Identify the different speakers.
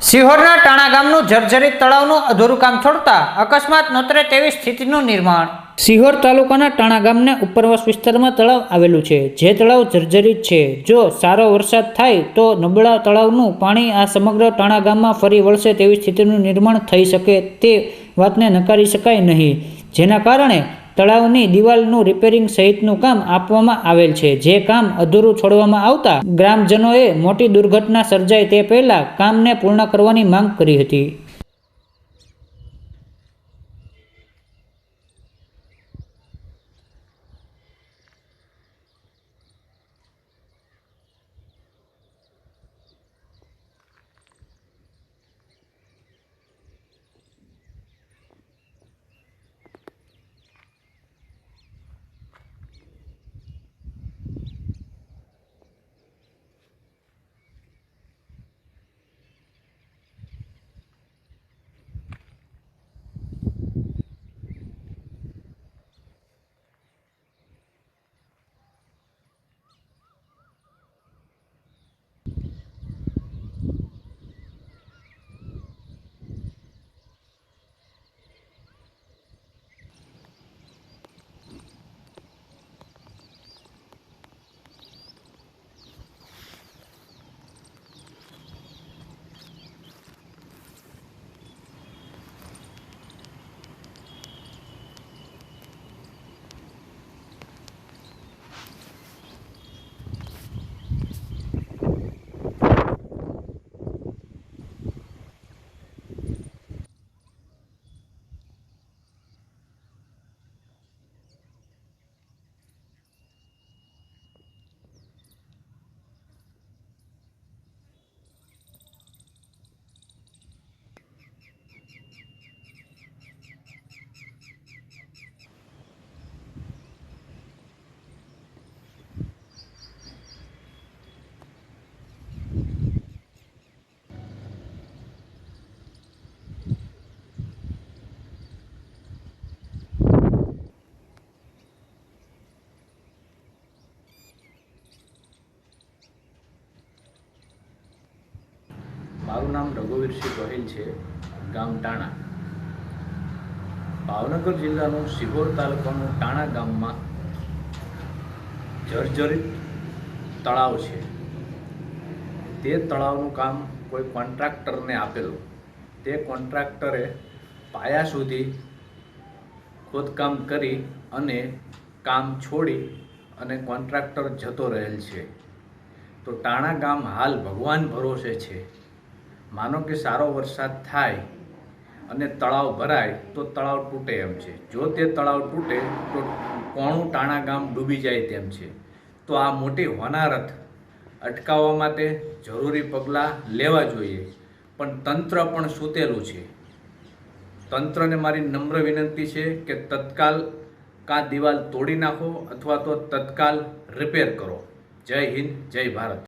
Speaker 1: સિહોરના ટાણા ગામનું જર્જરિત તળાવનું અધૂરું કામ છોડતા અકસ્માત નોતરે તેવી સ્થિતિનું નિર્માણ. સિહોર તાલુકાના ટાણા ગામને ઉપરવાસ વિસ્તારમાં તળાવ આવેલું છે. જે તળાવ જર્જરિત છે. જો સારો વરસાદ થાય તો નબળા તળાવનું પાણી આ સમગ્ર ટાણા ગામમાં ફરી વળશે તેવી સ્થિતિનું નિર્માણ થઈ શકે તે વાતને નકારી શકાય નહીં. જેના કારણે તળાવની દિવાલનું રિપેરિંગ સહિતનું કામ આપવામાં આવેલ છે. જે કામ અધૂરું છોડવામાં આવતા ગ્રામજનોએ મોટી દુર્ઘટના સર્જાય તે પહેલા કામને પૂર્ણ કરવાની માંગ કરી હતી.
Speaker 2: મારું નામ રઘુવીરસિંહ ગોહિલ છે, ગામ ટાણા. ભાવનગર જિલ્લાનું સિહોર તાલુકાનું ટાણા ગામમાં જર્જરિત તળાવ છે. તે તળાવનું કામ કોઈ કોન્ટ્રાક્ટરને આપેલું. તે કોન્ટ્રાક્ટરે પાયા સુધી ખોદકામ કરી અને કામ છોડી અને કોન્ટ્રાક્ટર જતો રહેલ છે. તો ટાણા ગામ હાલ ભગવાન ભરોસે છે. માનો કે સારો વરસાદ થાય અને તળાવ ભરાય, તો તળાવ તૂટે એમ છે. જો તે તળાવ તૂટે, તો કોણું ટાણા ગામ ડૂબી જાય તેમ છે. તો આ મોટી હોનારત અટકાવવા માટે જરૂરી પગલાં લેવા જોઈએ. પણ તંત્ર પણ સૂતેલું છે. તંત્રને મારી નમ્ર વિનંતી છે કે તત્કાલ કાં દિવાલ તોડી નાખો અથવા તો તત્કાલ રિપેર કરો. જય હિન્દ, જય ભારત.